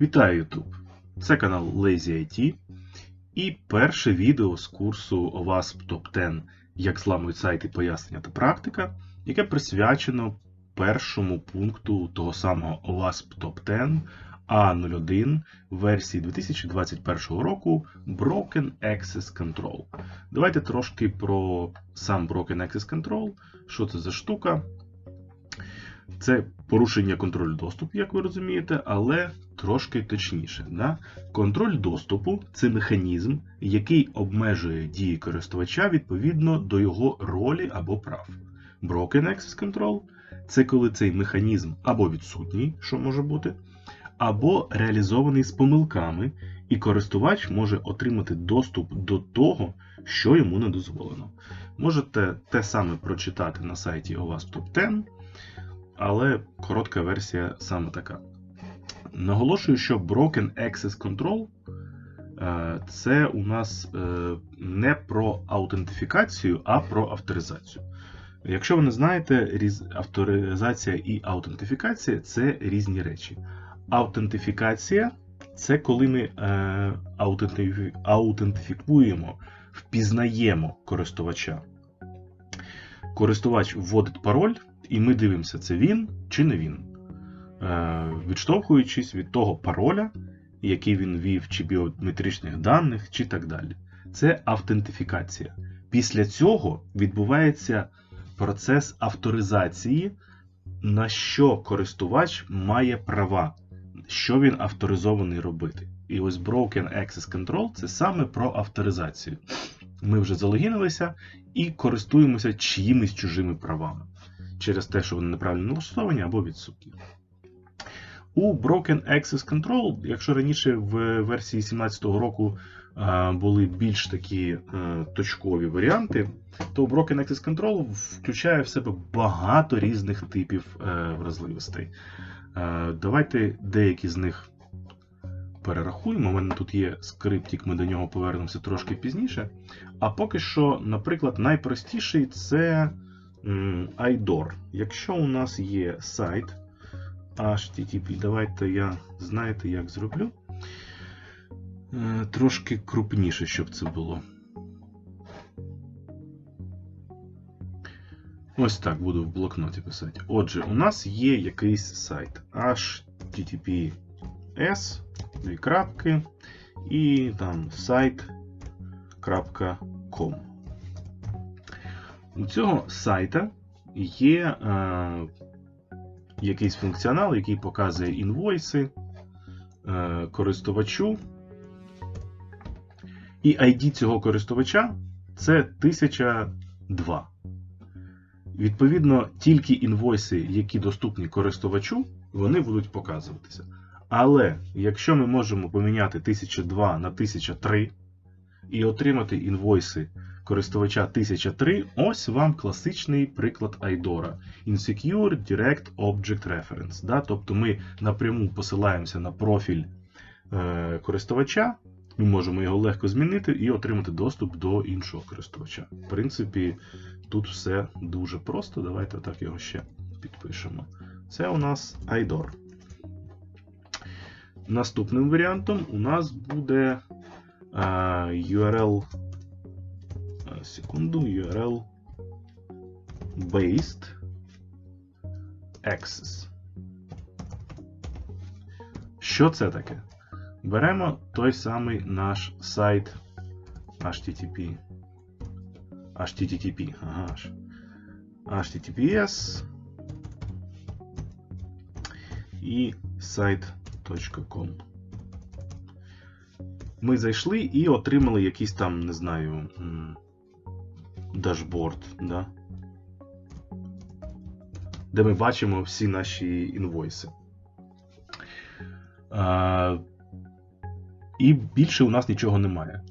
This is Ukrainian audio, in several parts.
Вітаю YouTube! Це канал Lazy IT і перше відео з курсу OWASP Top 10 Як зламують сайти пояснення та практика, яке присвячено першому пункту того самого OWASP Top 10 A01 версії 2021 року Broken Access Control. Давайте трошки про сам Broken Access Control, що це за штука. Це порушення контролю доступу, як ви розумієте, але трошки точніше. Да? Контроль доступу це механізм, який обмежує дії користувача відповідно до його ролі або прав. Broken Access Control це коли цей механізм або відсутній, що може бути, або реалізований з помилками, і користувач може отримати доступ до того, що йому не дозволено. Можете те саме прочитати на сайті OWASP Top 10 але коротка версія саме така. Наголошую, що Broken Access Control е, це у нас е, не про аутентифікацію, а про авторизацію. Якщо ви не знаєте, авторизація і аутентифікація це різні речі. Аутентифікація це коли ми е, аутентифікуємо, впізнаємо користувача. Користувач вводить пароль, і ми дивимося, це він чи не він. Е, відштовхуючись від того пароля, який він ввів, чи біометричних даних, чи так далі. Це автентифікація. Після цього відбувається процес авторизації, на що користувач має права, що він авторизований робити. І ось Broken Access Control це саме про авторизацію. Ми вже залогінилися і користуємося чиїмись чужими правами через те, що вони неправильно налаштовані або відсутні. У Broken Access Control, якщо раніше в версії 2017 року були більш такі е, точкові варіанти, то Broken Access Control включає в себе багато різних типів е, вразливостей. Е, давайте деякі з них перерахуємо. У мене тут є скриптик, ми до нього повернемося трошки пізніше. А поки що, наприклад, найпростіший це IDOR. Якщо у нас є сайт HTTP, давайте я знаєте, як зроблю. Е, трошки крупніше, щоб це було. Ось так буду в блокноті писати. Отже, у нас є якийсь сайт https, дві крапки, і там сайт.com. У цього сайта є е, якийсь функціонал, який показує інвойси е, користувачу. І ID цього користувача це 1002. Відповідно, тільки інвойси, які доступні користувачу, вони будуть показуватися. Але якщо ми можемо поміняти 1002 на 1003 і отримати інвойси користувача 1003, ось вам класичний приклад IDORA. Insecure Direct Object Reference. Да? Тобто ми напряму посилаємося на профіль е, користувача, ми можемо його легко змінити і отримати доступ до іншого користувача. В принципі, тут все дуже просто. Давайте так його ще підпишемо. Це у нас IDOR. Наступним варіантом у нас буде е, URL секунду, URL based access. Що це таке? Беремо той самий наш сайт HTTP. HTTP, ага. HTTPS і сайт.com. Ми зайшли і отримали якийсь там, не знаю, дашборд, да? де ми бачимо всі наші інвойси. А, І більше у нас нічого немає.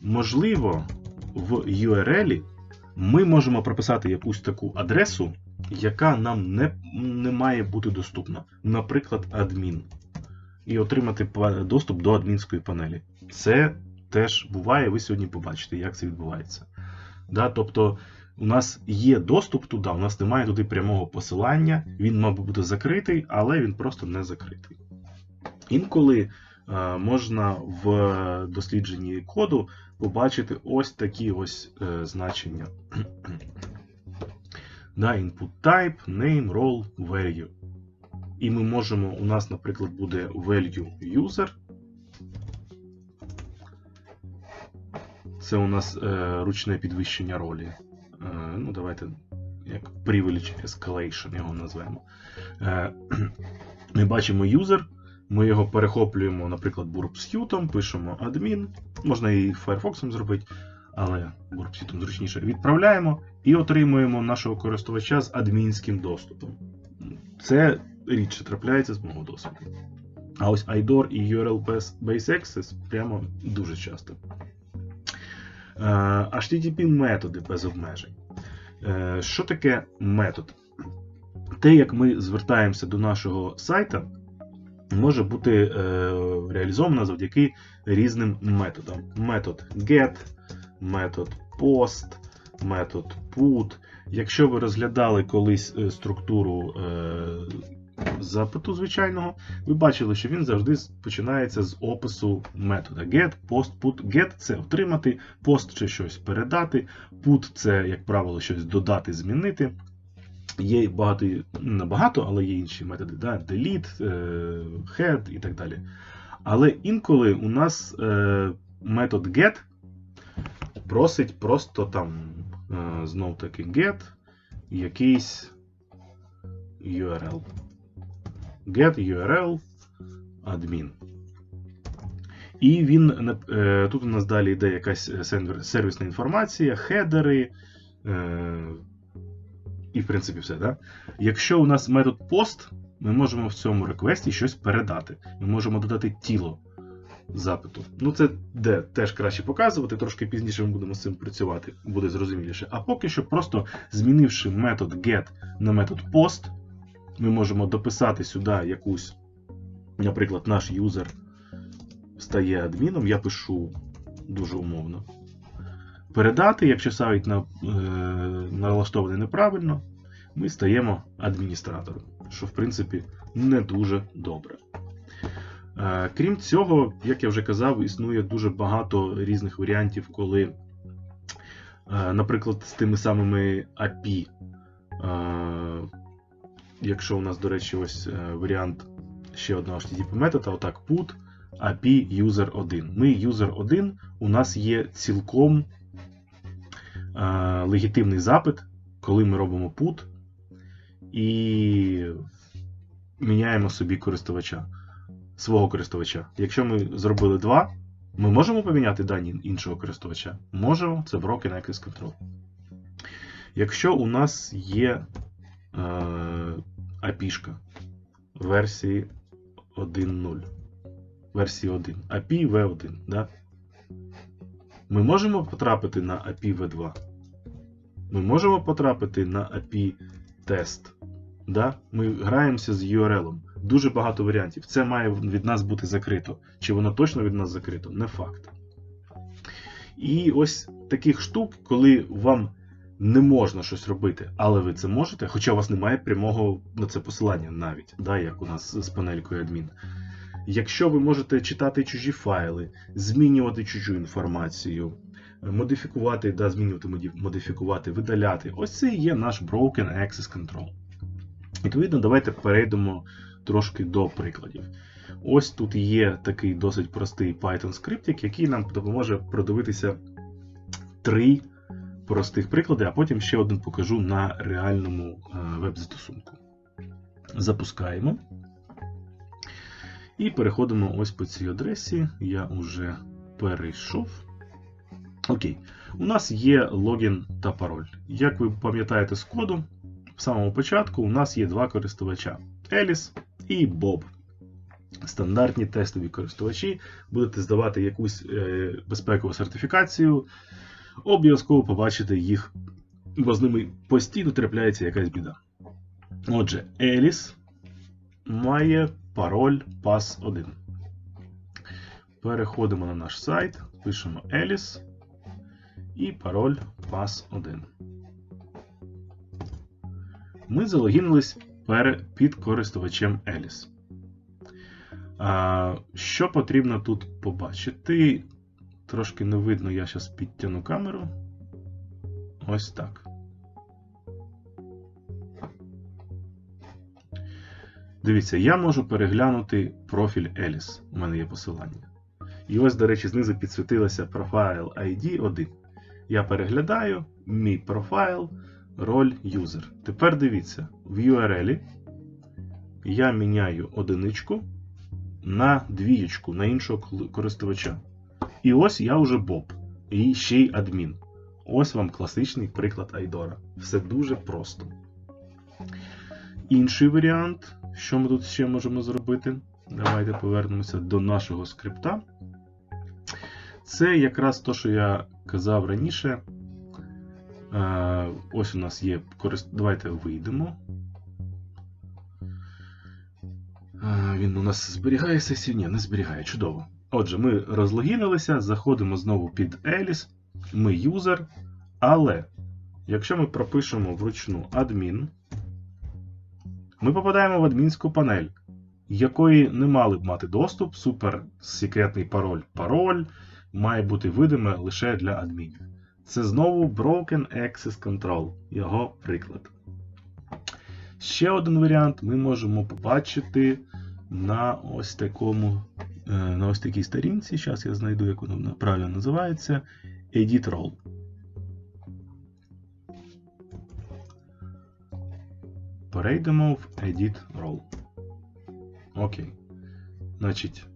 Можливо, в URL ми можемо прописати якусь таку адресу, яка нам не, не має бути доступна. Наприклад, адмін. І отримати доступ до адмінської панелі. Це теж буває, ви сьогодні побачите, як це відбувається. Да? Тобто у нас є доступ туди, у нас немає туди прямого посилання, він би бути закритий, але він просто не закритий. Інколи е, можна в дослідженні коду побачити ось такі ось е, значення. да, input type, name, role, value. І ми можемо, у нас, наприклад, буде value user. Це у нас е, ручне підвищення ролі. Е, ну, давайте як privilege escalation його назвемо. Е, ми бачимо user, ми його перехоплюємо, наприклад, burp пишемо admin, можна і Firefox зробити, але burp зручніше. Відправляємо і отримуємо нашого користувача з адмінським доступом. Це рідше трапляється з мого досвіду. А ось IDOR і URL Base Access прямо дуже часто. Е, HTTP методи без обмежень. Е, Що таке метод? Те, як ми звертаємося до нашого сайта, може бути е, реалізовано завдяки різним методам. Метод GET, метод POST, метод PUT. Якщо ви розглядали колись структуру запиту звичайного, ви бачили, що він завжди починається з опису метода get, post, put. Get це отримати, post це щось передати, put це, як правило, щось додати, змінити. Є багато, не багато, але є інші методи, да? delete, е, head і так далі. Але інколи у нас е, метод get просить просто там е, знов таки get якийсь URL. Get URL admin. І він е, тут у нас далі йде якась сервісна інформація, хедери. Е, і, в принципі, все. Да? Якщо у нас метод post, ми можемо в цьому реквесті щось передати. Ми можемо додати тіло запиту. Ну, це де теж краще показувати, трошки пізніше ми будемо з цим працювати, буде зрозуміліше. А поки що, просто змінивши метод get на метод post, ми можемо дописати сюди якусь, наприклад, наш юзер стає адміном, я пишу дуже умовно. Передати, якщо сайт на, е, налаштований неправильно, ми стаємо адміністратором, що в принципі не дуже добре. Е, крім цього, як я вже казав, існує дуже багато різних варіантів, коли, е, наприклад, з тими самими API. Е, якщо у нас, до речі, ось е, варіант ще одного HTTP метода, отак put API user 1. Ми user 1, у нас є цілком легітимний запит, коли ми робимо put і міняємо собі користувача, свого користувача. Якщо ми зробили два, ми можемо поміняти дані іншого користувача? Можемо, це Broken Access Control. Якщо у нас є е, API версії 1.0, версії 1, API V1, да? ми можемо потрапити на API V2. Ми можемо потрапити на API тест. Да? Ми граємося з URL. ом Дуже багато варіантів. Це має від нас бути закрито. Чи воно точно від нас закрито? Не факт. І ось таких штук, коли вам не можна щось робити, але ви це можете, хоча у вас немає прямого на це посилання навіть, да, як у нас з панелькою адмін. Якщо ви можете читати чужі файли, змінювати чужу інформацію, модифікувати, да, змінювати, модифікувати, видаляти, ось це і є наш Broken Access Control. Відповідно, давайте перейдемо трошки до прикладів. Ось тут є такий досить простий Python скриптик, який нам допоможе продивитися три простих приклади, а потім ще один покажу на реальному е, веб-застосунку. Запускаємо. І переходимо ось по цій адресі. Я вже перейшов. Окей. У нас є логін та пароль. Як ви пам'ятаєте з коду, в самому початку у нас є два користувача: Еліс і Боб. Стандартні тестові користувачі. Будете здавати якусь е, безпекову сертифікацію. Обов'язково побачите їх, бо з ними постійно трапляється якась біда. Отже, Еліс має пароль PAS1. Переходимо на наш сайт, пишемо Alice і пароль PAS1. Ми залогінились під користувачем. А, Що потрібно тут побачити? Трошки не видно, я зараз підтягну камеру. Ось так. Дивіться, я можу переглянути профіль Еліс. У мене є посилання. І ось, до речі, знизу підсвітилося профайл ID 1. Я переглядаю мій профайл, роль user. Тепер дивіться, в URL я міняю одиничку на двієчку, на іншого користувача. І ось я вже Боб. І ще й адмін. Ось вам класичний приклад Айдора. Все дуже просто. Інший варіант, що ми тут ще можемо зробити? Давайте повернемося до нашого скрипта. Це якраз те, що я казав раніше. Е, ось у нас є. Давайте вийдемо. Е, він у нас зберігає сесію? Ні, не зберігає. Чудово. Отже, ми розлогінилися, заходимо знову під Alice, ми юзер. Але якщо ми пропишемо вручну адмін, ми попадаємо в адмінську панель, якої не мали б мати доступ, супер секретний пароль. Пароль має бути видиме лише для адмінів. Це знову Broken Access Control, його приклад. Ще один варіант ми можемо побачити на ось такому, на ось такій сторінці. Зараз я знайду, як воно правильно називається. Edit Role. Перейдемо в Edit Role. Окей. Значить,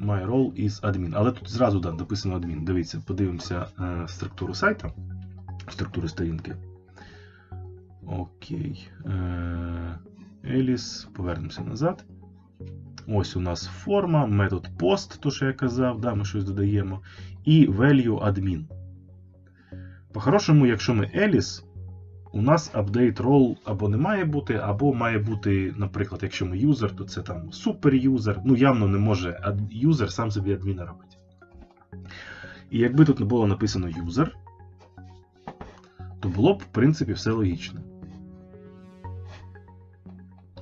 My role is admin. Але тут зразу да, написано admin. Дивіться, подивимося е, структуру сайта, структуру сторінки. Окей. Е, Еліс, повернемося назад. Ось у нас форма, метод post, то що я казав, да, ми щось додаємо. І value admin. По-хорошому, якщо ми Еліс, у нас update role або не має бути, або має бути, наприклад, якщо ми юзер, то це там супер-юзер. Ну, явно не може юзер сам собі адміна робити. І якби тут не було написано юзер, то було б, в принципі, все логічно.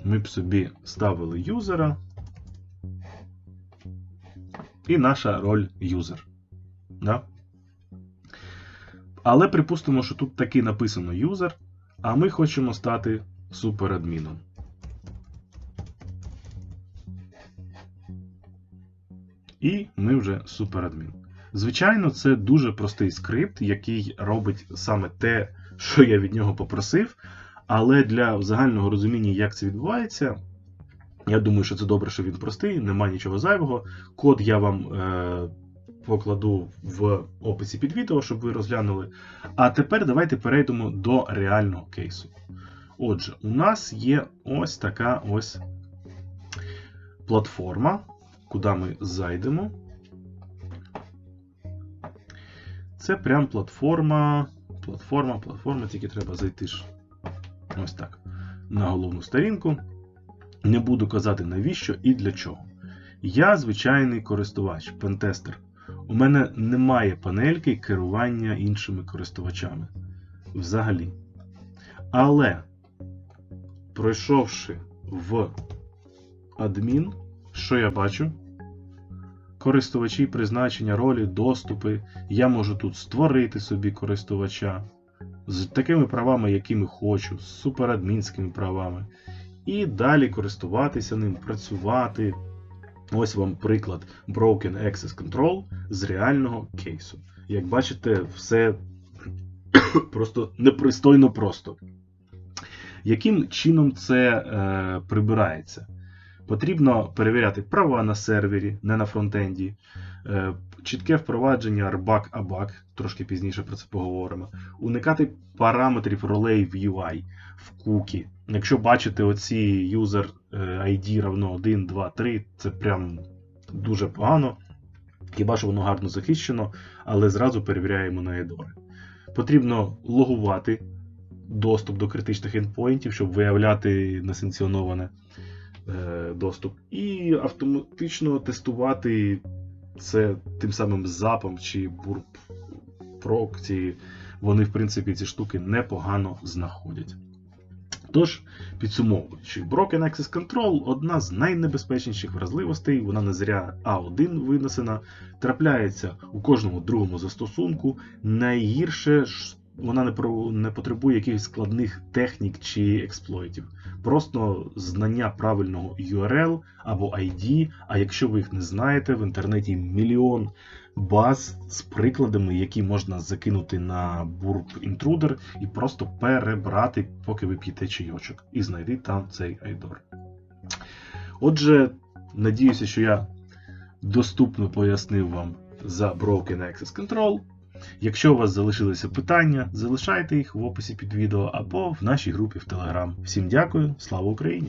Ми б собі ставили юзера. І наша роль юзер. Да? Але припустимо, що тут таки написано юзер, а ми хочемо стати суперадміном. І ми вже суперадмін. Звичайно, це дуже простий скрипт, який робить саме те, що я від нього попросив. Але для загального розуміння, як це відбувається, я думаю, що це добре, що він простий, нема нічого зайвого. Код я вам е, покладу в описі під відео, щоб ви розглянули. А тепер давайте перейдемо до реального кейсу. Отже, у нас є ось така ось платформа, куди ми зайдемо. Це прям платформа, платформа, платформа, тільки треба зайти ж ось так. На головну сторінку. Не буду казати навіщо і для чого. Я звичайний користувач, пентестер. У мене немає панельки керування іншими користувачами. Взагалі. Але, пройшовши в адмін, що я бачу? Користувачі призначення ролі, доступи. Я можу тут створити собі користувача з такими правами, якими хочу, з суперадмінськими правами. І далі користуватися ним, працювати. Ось вам приклад Broken Access Control з реального кейсу. Як бачите, все просто непристойно просто. Яким чином це е, прибирається? Потрібно перевіряти права на сервері, не на фронтенді, е, чітке впровадження RBAC-ABAC, трошки пізніше про це поговоримо, уникати параметрів ролей в UI, в кукі. Якщо бачите оці user ID равно 1, 2, 3, це прям дуже погано. Хіба що воно гарно захищено, але зразу перевіряємо на едори. Потрібно логувати доступ до критичних ендпоінтів, щоб виявляти несанкціоноване доступ, і автоматично тестувати це тим самим запом чи бурпрок, ці, Вони, в принципі, ці штуки непогано знаходять. Тож, підсумовуючи, Broken Access Control одна з найнебезпечніших вразливостей, вона не зря А1 винесена, трапляється у кожному другому застосунку. Найгірше вона не, про, не потребує якихось складних технік чи експлойтів. Просто знання правильного URL або ID, а якщо ви їх не знаєте, в інтернеті мільйон баз з прикладами, які можна закинути на Burp Intruder і просто перебрати, поки ви п'єте чайочок, і знайти там цей айдор. Отже, надіюся, що я доступно пояснив вам за Broken Access Control. Якщо у вас залишилися питання, залишайте їх в описі під відео або в нашій групі в Телеграм. Всім дякую, слава Україні!